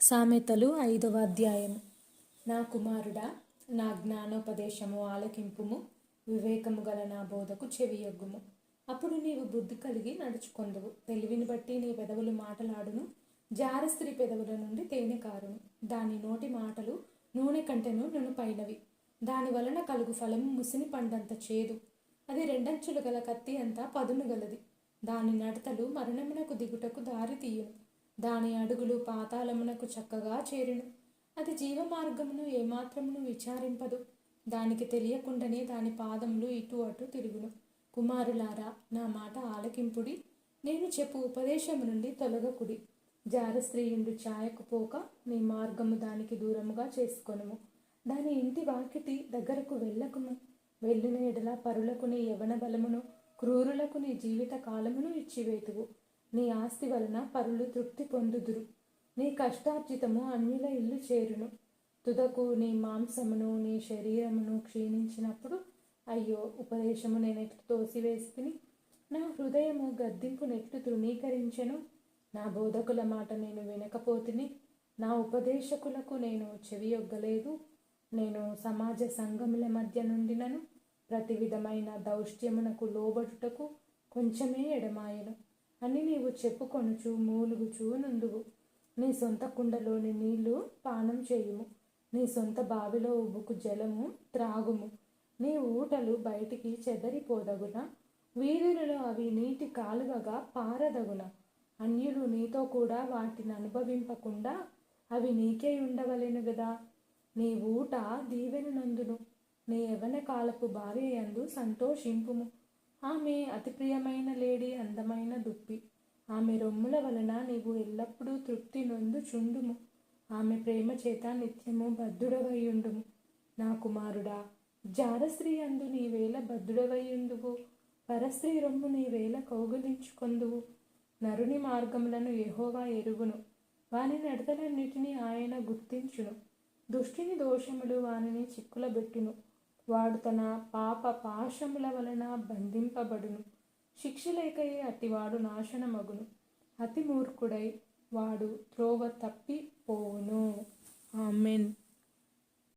సామెతలు ఐదవ అధ్యాయము నా కుమారుడా నా జ్ఞానోపదేశము ఆలకింపుము వివేకము గల నా బోధకు చెవియొగ్గుము. అప్పుడు నీవు బుద్ధి కలిగి నడుచుకొందువు. తెలివిని బట్టి నీ పెదవులు మాటలాడును. జారస్త్రీ పెదవుల నుండి తేనె కారును. దాని నోటి మాటలు నూనె కంటెను నునుపైనవి. దాని వలన కలుగు ఫలము ముసిని పండంత చేదు. అది రెండంచులు గల కత్తి అంతా పదును గలది దాని నడతలు మరణమునకు దిగుటకు దారి తీయును. దాని అడుగులు పాతాళమునకు చక్కగా చేరును. అది జీవమార్గమును ఏమాత్రమును విచారింపదు. దానికి తెలియకుండానే దాని పాదములు ఇటు అటు తిరుగును. కుమారులారా నా మాట ఆలకింపుడి. నేను చెప్పు ఉపదేశము నుండి తొలగకుడి. జారస్త్రీయుండు ఛాయకు పోక నీ మార్గము దానికి దూరముగా చేసుకొనుము. దాని ఇంటి వాకిటి దగ్గరకు వెళ్ళకుము. వెళ్ళిన ఎడల పరులకు నీ యవన బలమును క్రూరులకు నీ జీవిత కాలమును ఇచ్చివేతువు. నీ ఆస్తి వలన పరులు తృప్తి పొందుదురు. నీ కష్టార్జితము అన్యుల ఇల్లు చేరును. తుదకు నీ మాంసమును నీ శరీరమును క్షీణించినప్పుడు అయ్యో ఉపదేశము నేనెట్టు తోసివేసుకుని నా హృదయము గద్దింపు నెట్టు తృణీకరించెను. నా బోధకుల మాట నేను వినకపోతిని నా ఉపదేశకులకు నేను చెవియొగ్గలేదు. నేను సమాజ సంఘముల మధ్య నుండినను. ప్రతి విధమైన దౌష్ట్యమునకు లోబడుటకు కొంచెమే ఎడమాయను. అని నీవు చెప్పుకొనుచు మూలుగుచు నుండువు. నీ సొంత కుండలోని నీళ్ళు పానం చేయుము. నీ సొంత బావిలో ఉబ్బుకు జలము త్రాగుము. నీ ఊటలు బయటికి చెదరిపోదగున? వీధులలో అవి నీటి కాలువగా పారదగున? అన్యులు నీతో కూడా వాటిని అనుభవింపకుండా అవి నీకే ఉండవలేను గదా? నీ ఊట దీవెనందును నీ యవన కాలపు భార్య యందు సంతోషింపుము. ఆమె అతి ప్రియమైన లేడీ అంద దుప్పి. ఆమె రొమ్ముల వలన నీవు ఎల్లప్పుడూ తృప్తి నొందు చుండుము. ఆమె ప్రేమ చేత నిత్యము బద్ధుడవయ్యుండుము నా కుమారుడా జారస్త్రీ అందు నీవేళ బద్ధుడవయ్యుందువు పరస్త్రీ రొమ్ము నీవేళ కౌగులించుకొందువు. నరుని మార్గములను ఎహోవా ఎరుగును. వాని నడతలన్నిటినీ ఆయన గుర్తించును. దుష్టిని దోషములు వానిని చిక్కులబెట్టును. వాడు తన పాప పాశముల వలన బంధింపబడును. శిక్ష లేకయే అతివాడు నాశనమగును. అతి మూర్ఖుడై వాడు త్రోవ తప్పి పోవును ఆమెన్.